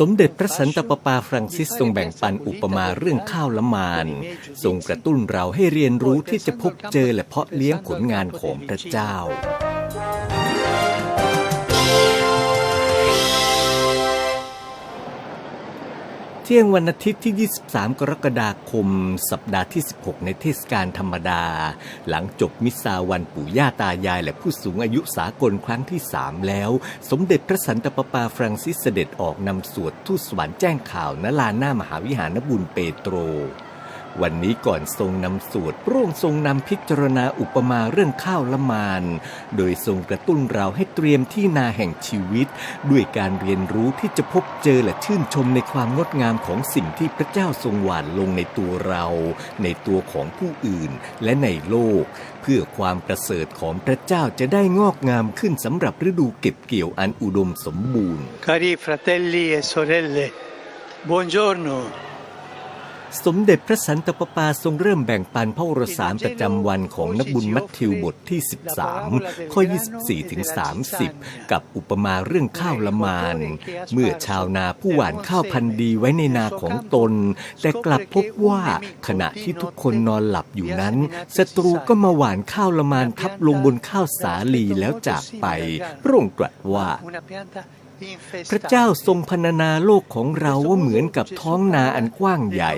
สมเด็จพระสันตะปาปาฟรังซิสทรงแบ่งปันอุปมาเรื่องข้าวละมานทรงกระตุ้นเราให้เรียนรู้ที่จะพบเจอและเพาะเลี้ยงผลงานของพระเจ้า ที่ยงวันอาทิตย์ที่ 23 กรกฎาคม สัปดาห์ที่ 16 ในเทศกาลธรรมดา หลังจบมิสซาวันปู่ย่าตายายและผู้สูงอายุสากลครั้งที่ 3 แล้ว สมเด็จพระสันตะปาปาฟรังซิสเสด็จออกนำสวดทูตสวรรค์แจ้งข่าว ณลานหน้ามหาวิหารบุญเปโตร วันนี้ก่อนทรงนำสวดพระองค์ทรงนำพิจารณาอุปมาเรื่องข้าวละมาน โดยทรงกระตุ้นเราให้เตรียมที่นาแห่งชีวิต ด้วยการเรียนรู้ที่จะพบเจอและชื่นชมในความงดงามของสิ่งที่พระเจ้าทรงหว่านลงในตัวเรา ในตัวของผู้อื่นและในโลก เพื่อความประเสริฐของพระเจ้าจะได้งอกงามขึ้นสำหรับฤดูเก็บเกี่ยวอันอุดมสมบูรณ์ Cari fratelli e sorelle, buongiorno. สมเด็จพระสันตะปาปาทรงเริ่มแบ่งปันพระวรสารประจำวันของนักบุญมัทธิวบทที่ 13 ข้อ 24 ถึง 30 กับอุปมาเรื่องข้าวละมาน เมื่อชาวนาผู้หว่านข้าวพันธุ์ดีไว้ในนาของตน แต่กลับพบว่าขณะที่ทุกคนนอนหลับอยู่นั้นศัตรูก็มาหว่านข้าวละมานทับลงบนข้าวสาลีแล้วจากไปพระองค์ตรัสว่า พระเจ้าทรงพรรณนาโลกของเราว่าเหมือนกับท้องนาอันกว้างใหญ่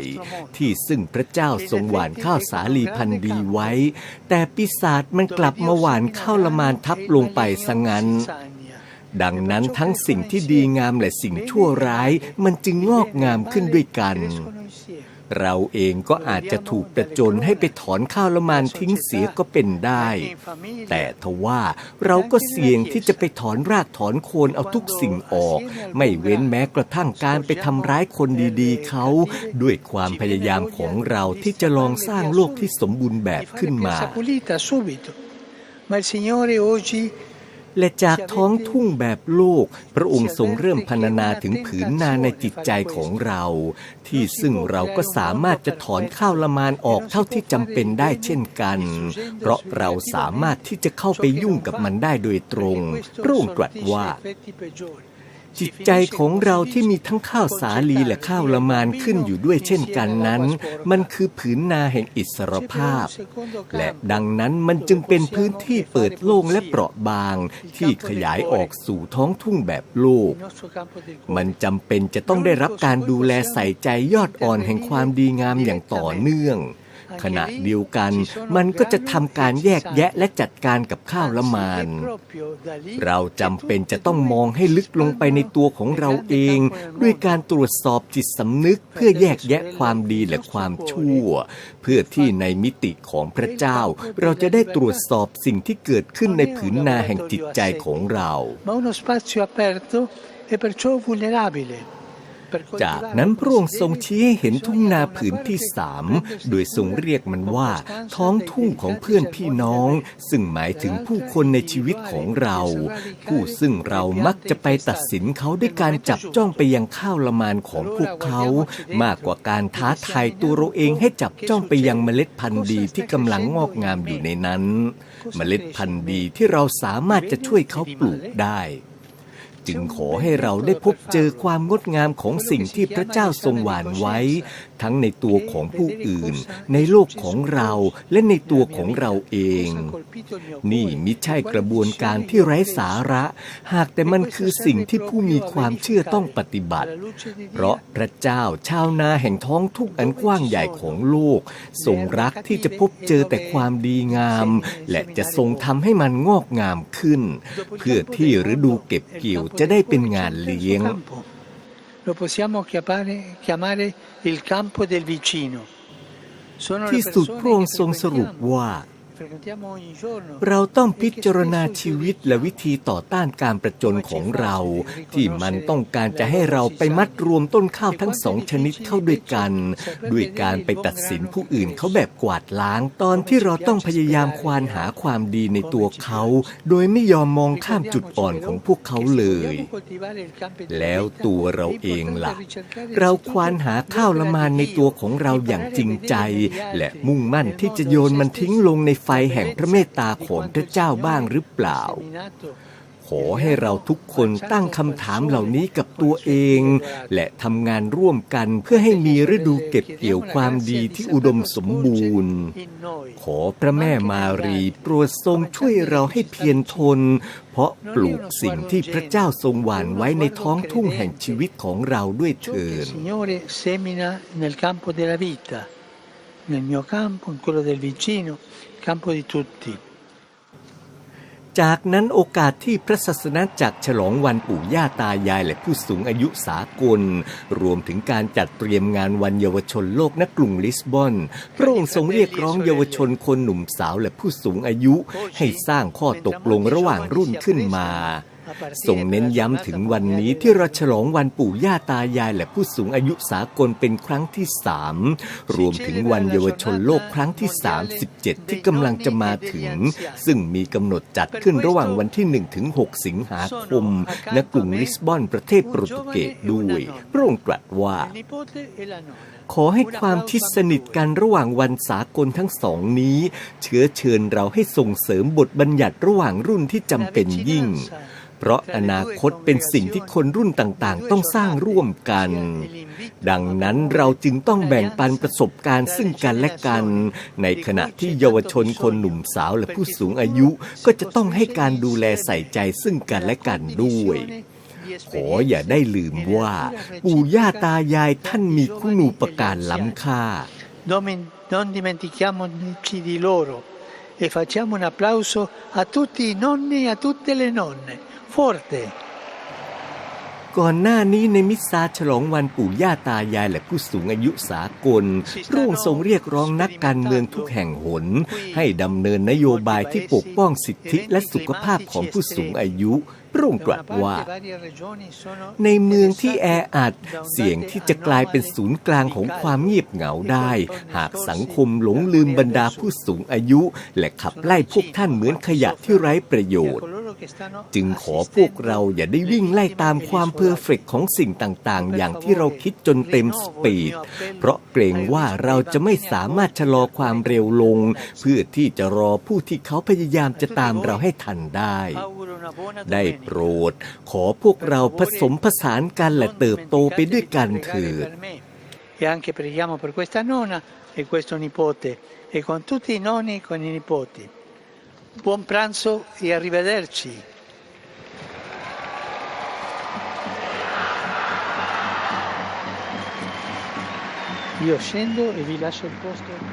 ที่ซึ่งพระเจ้าทรงหว่านข้าวสาลีพันธุ์ดีไว้ แต่ปีศาจมันกลับมาหว่านข้าวละมานทับลงไปซะงั้นดังนั้นทั้งสิ่งที่ดีงามและสิ่งชั่วร้ายมันจึงงอกงามขึ้นด้วยกัน เราเองก็อาจจะถูกประจนให้ไปถอนข้าวละมานทิ้งเสียก็เป็นได้ แต่ทว่าเราก็เสี่ยงที่จะไปถอนรากถอนโคนเอาทุกสิ่งออก ไม่เว้นแม้กระทั่งการไปทำร้ายคนดีๆเขา ด้วยความพยายามของเราที่จะลองสร้างโลกที่สมบูรณ์แบบขึ้นมา และจากท้องทุ่งแบบโลก พระองค์ทรงเริ่มพรรณนาถึงผืนนาในจิตใจของเรา ที่ซึ่งเราก็สามารถจะถอนข้าวละมานออกเท่าที่จำเป็นได้เช่นกัน เพราะเราสามารถที่จะเข้าไปยุ่งกับมันได้โดยตรงพระองค์ตรัสว่า จิตใจของเราที่มีทั้งข้าวสาลีและข้าวละมานขึ้นอยู่ด้วยเช่นกันนั้น มันคือผืนนาแห่งอิสรภาพ และดังนั้นมันจึงเป็นพื้นที่เปิดโล่งและเปราะบางที่ขยายออกสู่ท้องทุ่งแบบโลก มันจำเป็นจะต้องได้รับการดูแลใส่ใจยอดอ่อนแห่งความดีงามอย่างต่อเนื่อง ขณะเดียวกัน มันก็จะทำการแยกแยะและจัดการกับข้าวละมาน เราจำเป็นจะต้องมองให้ลึกลงไปในตัวของเราเอง ด้วยการตรวจสอบจิตสำนึก เพื่อแยกแยะความดีและความชั่ว เพื่อที่ในมิติของพระเจ้า เราจะได้ตรวจสอบสิ่งที่เกิดขึ้นในผืนนาแห่งจิตใจของเรา ma uno spazio aperto e perciò vulnerabile. จากนั้นพระองค์ทรงชี้ให้เห็นทุ่งนาผืนที่สาม โดยทรงเรียกมันว่า ท้องทุ่งของเพื่อนพี่น้อง ซึ่งหมายถึงผู้คนในชีวิตของเรา ผู้ซึ่งเรามักจะไปตัดสินเขาด้วยการจับจ้องไปยังข้าวละมานของพวกเขา มากกว่าการท้าทายตัวเราเองให้จับจ้องไปยังเมล็ดพันธุ์ดีที่กำลังงอกงามอยู่ในนั้น เมล็ดพันธุ์ดีที่เราสามารถจะช่วยเขาปลูกได้ จึงขอให้เราได้พบเจอความงดงามของสิ่งที่พระเจ้าทรงหวานไว้ ทั้งในตัวของผู้อื่น ในโลกของเราและในตัวของเราเอง นี่มิใช่กระบวนการที่ไร้สาระ หากแต่มันคือสิ่งที่ผู้มีความเชื่อต้องปฏิบัติ เพราะพระเจ้าชาวนาแห่งท้องทุกอันกว้างใหญ่ของโลกทรงรักที่จะพบเจอแต่ความดีงาม และจะทรงทำให้มันงอกงามขึ้น เพื่อที่ฤดูเก็บเกี่ยวจะได้เป็นงานเลี้ยง campo. Lo possiamo chiamare, chiamare il campo del vicino. Sono le ที่สุด persone พระองค์ che ทรงสรุป frequentiamo, ว่า frequentiamo ogni giorno. เราต้องพิจารณาชีวิตและวิธีต่อต้านการประจนของเรา ที่มันต้องการจะให้เราไปมัดรวมต้นข้าวทั้งสองชนิดเข้าด้วยกัน ด้วยการไปตัดสินผู้อื่นเขาแบบกวาดล้างตอนที่เราต้องพยายามควานหาความดีในตัวเขา โดยไม่ยอมมองข้ามจุดอ่อนของพวกเขาเลย แล้วตัวเราเองล่ะ เราควานหาข้าวละมานในตัวของเราอย่างจริงใจ และมุ่งมั่นที่จะโยนมันทิ้งลงในไฟแห่งพระเมตตาของพระเจ้าบ้างหรือเปล่า ขอให้เราทุกคนตั้งคำถามเหล่านี้กับตัวเอง และทำงานร่วมกันเพื่อให้มีฤดูเก็บเกี่ยวความดีที่อุดมสมบูรณ์ ขอพระแม่มารีโปรดทรงช่วยเราให้เพียรทน เพราะปลูกสิ่งที่พระเจ้าทรงหว่านไว้ในท้องทุ่งแห่งชีวิตของเราด้วยเถิด nel mio campo, in quello del vicino, campo di tutti. จากนั้นโอกาสที่พระศาสนาจักรฉลองวันปู่ย่าตายายและผู้สูงอายุสากล รวมถึงการจัดเตรียมงานวันเยาวชนโลกณกรุงลิสบอน พระองค์ทรงเรียกร้องเยาวชนคนหนุ่มสาวและผู้สูงอายุ ให้สร้างข้อตกลงระหว่างรุ่นขึ้นมา ทรงเน้นย้ำถึงวันนี้ที่เราฉลองวันปู่ย่าตายายและผู้สูงอายุสากลเป็นครั้งที่สามรวมถึงวันเยาวชนโลกครั้งที่ 37 ที่กำลังจะมาถึง ซึ่งมีกำหนดจัดขึ้นระหว่างวันที่ 1 ถึง 6 สิงหาคมณกรุงลิสบอนประเทศโปรตุเกสด้วยพระองค์ตรัสว่า Il nipote e la nonna. ขอให้ความที่สนิทกันระหว่างวันสากลทั้งสองนี้ เชื้อเชิญเราให้ส่งเสริมบทบัญญัติระหว่างรุ่นที่จำเป็นยิ่ง เพราะอนาคตเป็นสิ่งที่คนรุ่นต่างๆ ต้องสร้างร่วมกัน ดังนั้นเราจึงต้องแบ่งปันประสบการณ์ซึ่งกันและกัน ในขณะที่เยาวชนคนหนุ่มสาวและผู้สูงอายุก็จะต้องให้การดูแลใส่ใจซึ่งกันและกันด้วยขออย่าได้ลืมว่า ปู่ย่าตายายท่านมีคุณูปการล้ำค่า e facciamo un applauso a tutti i nonni e a tutte le nonne. Forte! ก่อนหน้านี้ในมิสซาฉลองวันปู่ย่าตายายและผู้สูงอายุสากลพระองค์ทรงเรียกร้องนักการเมืองทุกแห่งหน ให้ดำเนินนโยบายที่ปกป้องสิทธิและสุขภาพของผู้สูงอายุ พระองค์ตรัสว่า ในเมืองที่แออัด เสี่ยงที่จะกลายเป็นศูนย์กลางของความเงียบเหงาได้ หากสังคมหลงลืมบรรดาผู้สูงอายุ และขับไล่พวกท่านเหมือนขยะที่ไร้ประโยชน์ จึงขอพวกเราอย่าได้วิ่งไล่ตามความเพอร์เฟกของสิ่งต่างๆ อย่างที่เราคิดจนเต็มสปีด เพราะเกรงว่าเราจะไม่สามารถชะลอความเร็วลง เพื่อที่จะรอผู้ที่เขาพยายามจะตามเราให้ทันได้ ได้โปรด ขอพวกเราผสมผสานกันและเติบโตไปด้วยกันเถิด E anche preghiamo per questa nonna e questo nipote e con tutti i nonni e con i nipoti. Buon pranzo e arrivederci. Io scendo e vi lascio il posto.